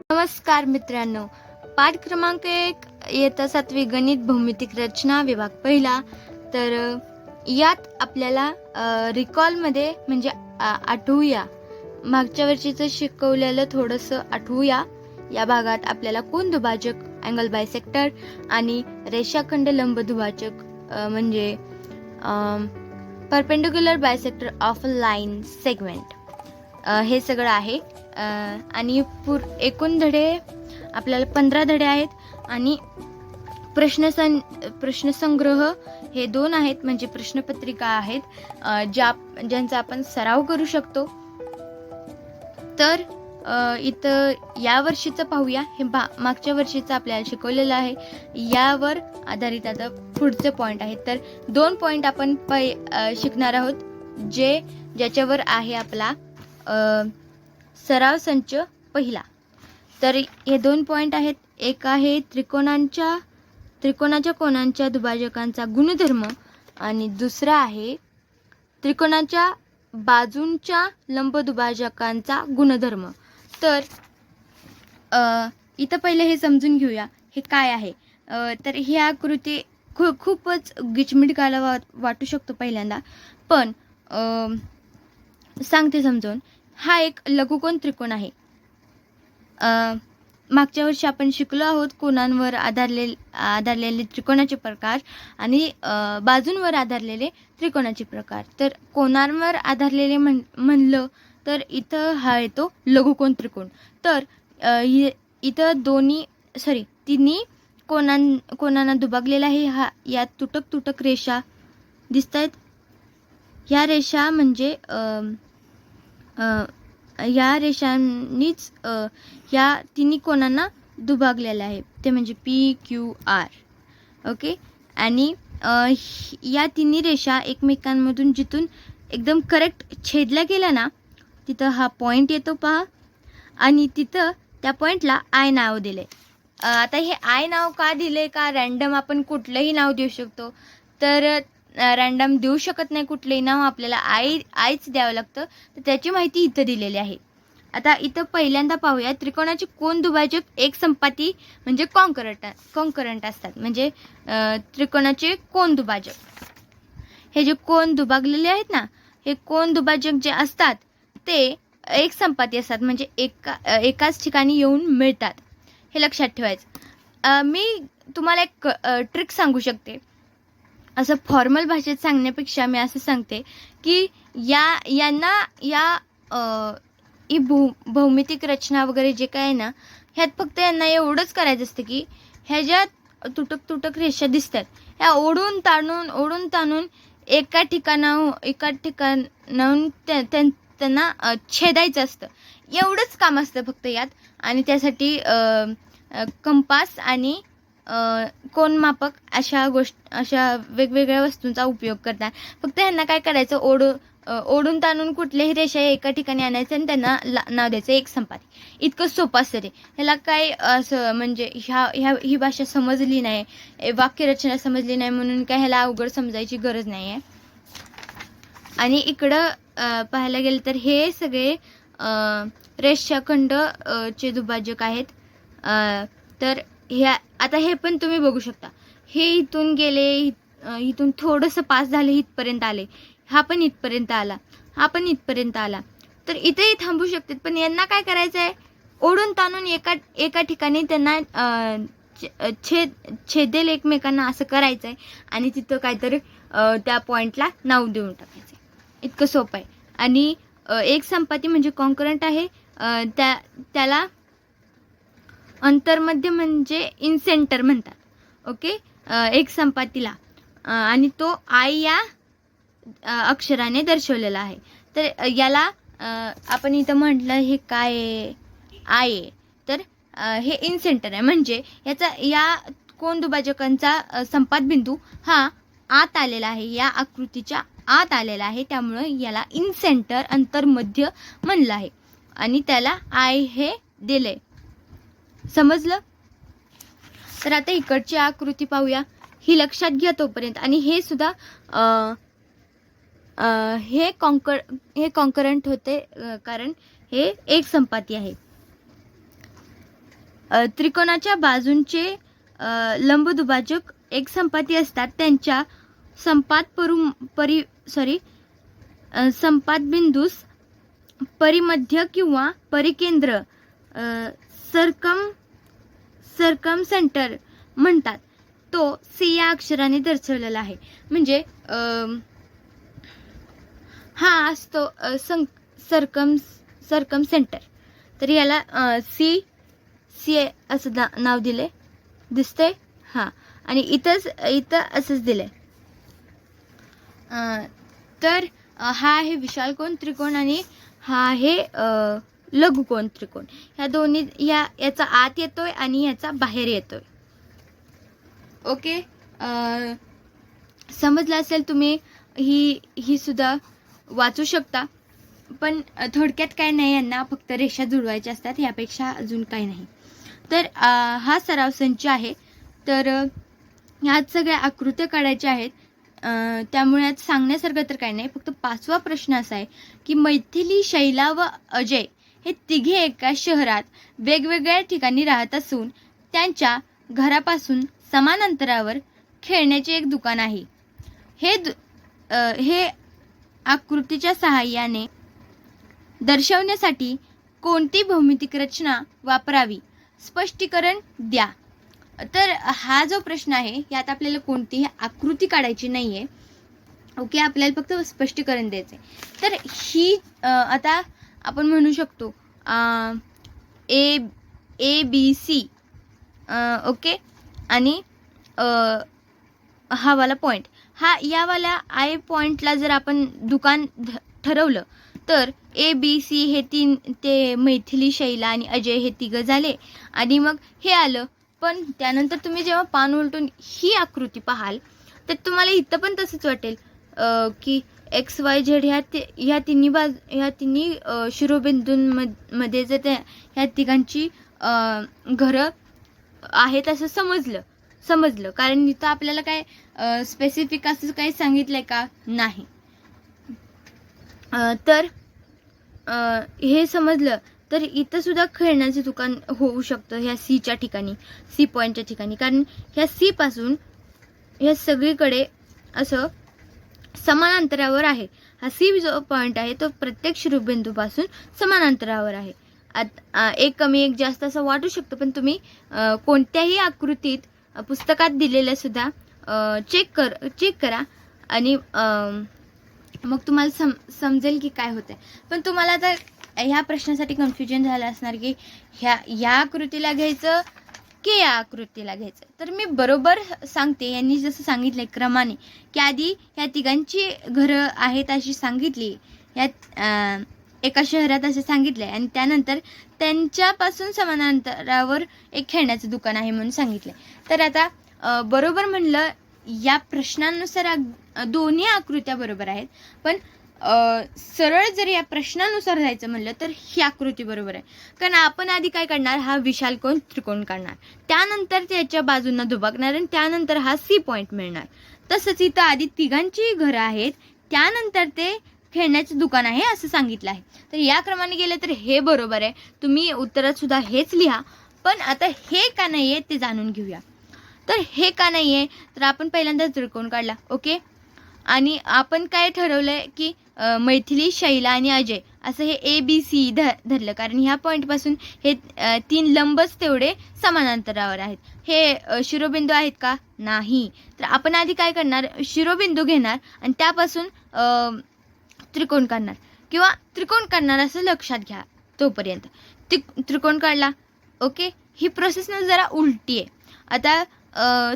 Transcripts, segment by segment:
नमस्कार मित्रांनो. पाठ क्रमांक एक येता सातवी गणित भौमितिक रचना विभाग पहिला. तर यात आपल्याला रिकॉलमध्ये म्हणजे आठवूया. मागच्या वर्षीचं शिकवलेलं थोडंसं आठवूया. या भागात आपल्याला कोण दुभाजक? अँगल बायसेक्टर आणि रेषाखंड लंब दुभाजक म्हणजे perpendicular bisector of line segment हे सगळं आहे. आणि पूर एकूण धडे आपल्याला पंधरा धडे आहेत आणि प्रश्नसं प्रश्नसंग्रह हे दोन आहेत म्हणजे प्रश्नपत्रिका आहेत ज्या ज्यांचा आपण सराव करू शकतो. तर इथं या वर्षीचं पाहूया. हे बा मागच्या वर्षीचं आपल्याला शिकवलेलं आहे. यावर आधारित आता पुढचे पॉईंट आहेत तर दोन पॉईंट आपण पै शिकणार आहोत जे ज्याच्यावर आहे आपला सराव संच पहिला. तर हे दोन पॉईंट आहेत. एक आहे त्रिकोणांच्या त्रिकोणाच्या कोणांच्या दुभाजकांचा गुणधर्म आणि दुसरा आहे त्रिकोणाच्या बाजूंच्या लंब दुभाजकांचा गुणधर्म. तर इथं पहिले हे समजून घेऊया. हे काय आहे? तर ही आकृती खू खूपच गिचमिट गाला वा वाटू शकतो पहिल्यांदा. पण सांगते समजून. हा एक लघुकोन त्रिकोण आहे. मागच्या वर्षी आपण शिकलो आहोत कोणांवर आधारले आधारलेले त्रिकोणाचे प्रकार आणि बाजूंवर आधारलेले त्रिकोणाचे प्रकार. तर कोणांवर आधारलेले म्हण म्हणलं तर इथं हा येतो लघुकोन त्रिकोण. तर इथं दोन्ही सॉरी तिन्ही कोणां कोणांना दुभागलेला आहे हा यात तुटक तुटक रेषा दिसत आहेत ह्या रेषा म्हणजे या रेषांनीच या तिन्ही कोणांना दुभागलेलं आहे. ते म्हणजे पी क्यू आर ओके आणि या तिन्ही रेषा एकमेकांमधून जिथून एकदम करेक्ट छेदल्या गेल्या ना तिथं हा पॉईंट येतो पहा. आणि तिथं त्या पॉईंटला आय नाव दिले आता हे आय नाव का दिले का रॅन्डम आपण कुठलंही नाव देऊ शकतो. तर रँडम देऊ शकत नाही कुठलंही नाव आपल्याला आई आईच द्यावं लागतं. तर त्याची माहिती इथं दिलेली आहे. आता इथं पहिल्यांदा पाहूया त्रिकोणाचे कोण दुभाजक एक संपाती म्हणजे कॉन्करंट कॉन्करंट असतात. म्हणजे त्रिकोणाचे कोण दुभाजक. हे जे कोण दुभागलेले आहेत ना हे कोण दुभाजक जे असतात ते एक संपाती असतात. म्हणजे एका एकाच ठिकाणी येऊन मिळतात. हे लक्षात ठेवायचं. मी तुम्हाला एक ट्रिक सांगू शकते. असं फॉर्मल भाषेत सांगण्यापेक्षा मी असं सांगते की या यांना या ही भू भौमितिक रचना वगैरे जे काय आहे ना ह्यात फक्त यांना एवढंच करायचं असतं की ह्या ज्या तुटक तुटक रेषा दिसतात ह्या ओढून ताणून ओढून ताणून एका ठिकाणाहून एका ठिकाणाहून त्या त्यां- त्यांना छेदायचं असतं. एवढंच काम असतं फक्त यात. आणि त्यासाठी कंपास आणि कोनमापक अशा गोष्ट अशा वेगवेगळ्या वस्तूंचा उपयोग करतात. फक्त ह्यांना काय करायचं ओढू ओढून ताणून कुठल्याही रेषा एका ठिकाणी आणायचं आणि त्यांना ला- नाव द्यायचं एक संपाती इतकं सोपं असतं ते. ह्याला काय असं म्हणजे ह्या ह्या ही भाषा समजली नाही वाक्यरचना समजली नाही म्हणून काय ह्याला अवघड समजायची गरज नाही आहे आणि इकडं पाहायला गेलं तर हे सगळे रेषाखंड चे दुभाजक आहेत. तर ह्या आता हे पण तुम्ही बघू शकता. हे इथून गेले इथून थोडंसं पास झाले इथपर्यंत आले. हा पण इथपर्यंत आला. हा पण इथपर्यंत आला. तर इथेही थांबू शकतात पण यांना काय करायचं आहे ओढून ताणून एका एका ठिकाणी त्यांना छेद छेदेल एकमेकांना असं करायचं आहे आणि तिथं काहीतरी त्या पॉईंटला नाव देऊन टाकायचं आहे इतकं सोपं आहे. आणि एक संपाती म्हणजे कॉन्करंट आहे. त्या त्याला अंतर्मध्य म्हणजे इन सेंटर म्हणतात. ओके? एक संपातीला आणि तो आय या अक्षराने दर्शवलेला आहे. तर याला आपण इथं म्हटलं हे काय आहे? आय आहे. तर हे इन सेंटर आहे. म्हणजे याचा या कोण दुभाजकांचा संपात बिंदू हा आत आलेला आहे. या आकृतीच्या आत आलेला आहे. त्यामुळं याला इन सेंटर अंतर्मध्य म्हणलं आहे. आणि त्याला आय हे दिले समजलं? तर आता इकडची आकृती पाहूया. ही लक्षात घ्या तोपर्यंत. आणि हे सुद्धा हे कॉन्कर हे कॉन्करंट होते कारण हे एक संपाती आहे. त्रिकोणाच्या बाजूंचे लंबदुभाजक एक संपाती असतात. त्यांच्या संपात परू परी सॉरी संपात बिंदूस परिमध्य किंवा परिकेंद्र सरकम सरकम सेंटर म्हणतात. तो सी या अक्षराने दर्शवलेला आहे. म्हणजे हा असतो सं सरकम सरकम सेंटर तर याला सी सी असं ना नाव दिले दिसतंय? हां. आणि इथंच इथं असंच दिलं तर हा आहे विशालकोन त्रिकोण. आणि हा आहे लघुकोन त्रिकोण. ह्या दोन्ही या याचा आत येतोय आणि याचा बाहेर येतोय. ओके? समजलं असेल तुम्ही ही ही सुद्धा वाचू शकता. पण थोडक्यात काय नाही यांना फक्त रेषा जुळवायच्या असतात यापेक्षा अजून काही नाही. तर हा सराव संच आहे. तर ह्यात सगळ्या आकृत्या काढायच्या आहेत. त्यामुळे आज सांगण्यासारखं तर काही नाही. फक्त पाचवा प्रश्न असा आहे की मैथिली शैला व अजय हे तिघे एका शहरात वेगवेगळ्या ठिकाणी राहत असून त्यांच्या घरापासून समान अंतरावर खेळण्याचे एक दुकान आहे. हे दु आ, हे आकृतीच्या सहाय्याने दर्शवण्यासाठी कोणती भौमितिक रचना वापरावी? स्पष्टीकरण द्या. तर हा जो प्रश्न आहे यात आपल्याला कोणतीही आकृती काढायची नाही आहे ओके आपल्याला फक्त स्पष्टीकरण द्यायचं आहे तर ही आ, आता आपण म्हणू शकतो ए ए बी सी ओके? आणि हा वाला पॉईंट हा यावाल्या आय पॉईंटला जर आपण दुकान ध- ठरवलं तर ए बी सी हे तीन ते मैथिली शैला आणि अजय हे तिघं झाले. आणि मग हे आलं. पण त्यानंतर तुम्ही जेव्हा पान उलटून ही आकृती पाहाल तर तुम्हाला इथं पण तसंच वाटेल की एक्स वाय झेड ह्या ति ह्या तिन्ही बाज ह्या तिन्ही शिरोबिंदूंमध्ये जर त्या ह्या तिघांची घरं आहेत असं समजलं समजलं. कारण इथं आपल्याला काय स्पेसिफिक असं काही सांगितलं आहे का? नाही. तर हे समजलं. तर इथं सुद्धा खेळण्याचं दुकान होऊ शकतं ह्या सीच्या ठिकाणी सी पॉईंटच्या ठिकाणी. कारण ह्या सीपासून ह्या सगळीकडे असं समान अंतरावर आहे. हा सी जो पॉईंट आहे तो प्रत्येक शिरोबिंदूपासून समान अंतरावर आहे. आत एक कमी एक जास्त असं वाटू शकतं पण तुम्ही कोणत्याही आकृतीत पुस्तकात दिलेल्या सुद्धा चेक कर चेक करा. आणि मग तुम्हाला सम समजेल की काय होतंय. पण तुम्हाला आता ह्या प्रश्नासाठी कन्फ्युजन झालं असणार की ह्या ह्या आकृतीला घ्यायचं के या आकृतीला घ्यायचं तर मी बरोबर सांगते यांनी जसं सांगितलंय क्रमाने की आधी ह्या तिघांची घरं आहेत अशी सांगितली यात एका शहरात असं सांगितले आणि त्यानंतर त्यांच्यापासून समानांतरावर एक खेळण्याचं दुकान आहे म्हणून सांगितले तर आता बरोबर म्हणलं या प्रश्नानुसार दोन्ही आकृत्या बरोबर आहेत. पण सरळ जर या प्रश्नानुसार जायचं म्हणलं तर ही आकृती बरोबर आहे. कारण आपण आधी काय काढणार? हा विशाल कोण त्रिकोण काढणार. त्यानंतर त्याच्या बाजूंना दुबकणार आणि त्यानंतर हा सी पॉईंट मिळणार. तसंच इथं आधी तिघांची घरं आहेत. त्यानंतर ते खेळण्याचं दुकान आहे असं सांगितलं आहे. तर या क्रमाने गेलं तर हे बरोबर आहे. तुम्ही उत्तरात सुद्धा हेच लिहा. पण आता हे का नाही आहे ते जाणून घेऊया. तर हे का नाही आहे तर आपण पहिल्यांदा त्रिकोण काढला. ओके? आणि आपण काय ठरवलं आहे की मैथिली शैला आणि अजय. असं हे ए बी सी ध धरलं. कारण ह्या पॉईंटपासून हे तीन लंबच तेवढे समानांतरावर आहेत. हे शिरोबिंदू आहेत का? नाही. तर आपण आधी काय करणार? शिरोबिंदू घेणार आणि त्यापासून त्रिकोण काढणार. किंवा त्रिकोण काढणार असं लक्षात घ्या तोपर्यंत. त्रि त्रिकोण काढला. ओके? ही प्रोसेस ना जरा उलटी आहे आता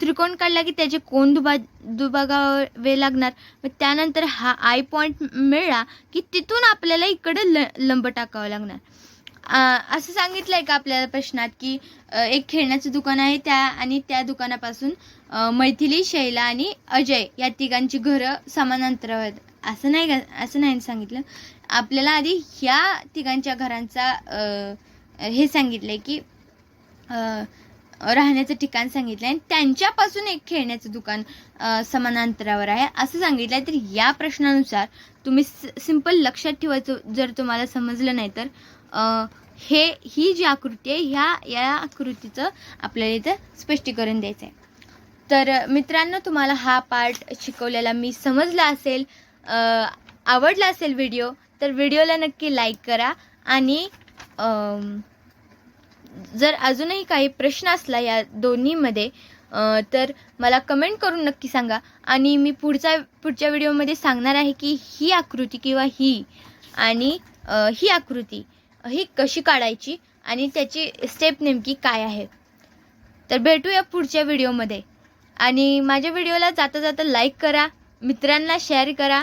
त्रिकोण काढला की त्याचे कोण दुबा दुबागावे लागणार? मग त्यानंतर हा आय पॉईंट मिळला की तिथून आपल्याला इकडे ल लंब टाकावं लागणार. असं सांगितलं आहे का आपल्याला प्रश्नात की एक खेळण्याचं दुकान आहे त्या आणि त्या दुकानापासून मैथिली शैला आणि अजय या तिघांची घरं समान अंतरावर आहेत. असं नाही का असं नाही सांगितलं? आपल्याला आधी ह्या तिघांच्या घरांचा हे सांगितलं आहे की राहण्याचं ठिकाण सांगितलं आणि त्यांच्यापासून एक खेळण्याचं दुकान समानांतरावर समान अंतरावर आहे. असं सांगितलं आहे तर या प्रश्नानुसार तुम्ही सिंपल लक्षात ठेवायचं जर तुम्हाला समजलं नाही तर हे ही जी आकृती आहे ह्या या आकृतीचं आपल्याला इथं स्पष्टीकरण द्यायचं आहे तर मित्रांनो तुम्हाला हा पार्ट शिकवलेला मी समजला असेल आवडला असेल व्हिडिओ तर व्हिडिओला नक्की लाईक करा आणि जर अजूनही काही प्रश्न असला या दोन्हीमध्ये तर मला कमेंट करून नक्की सांगा. आणि मी पुढचा पुढच्या व्हिडिओमध्ये सांगणार आहे की ही आकृती किंवा ही आणि ही आकृती ही कशी काढायची आणि त्याची स्टेप नेमकी काय आहे. तर भेटूया पुढच्या व्हिडिओमध्ये. आणि माझ्या व्हिडिओला जाता जाता लाईक करा मित्रांना शेअर करा.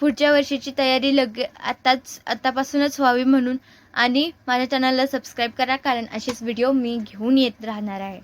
पुढच्या वर्षीची तयारी लग आत्ताच आत्तापासूनच व्हावी म्हणून. आणि माझ्या चॅनलला सबस्क्राईब करा कारण असेच व्हिडिओ मी घेऊन येत राहणार आहे.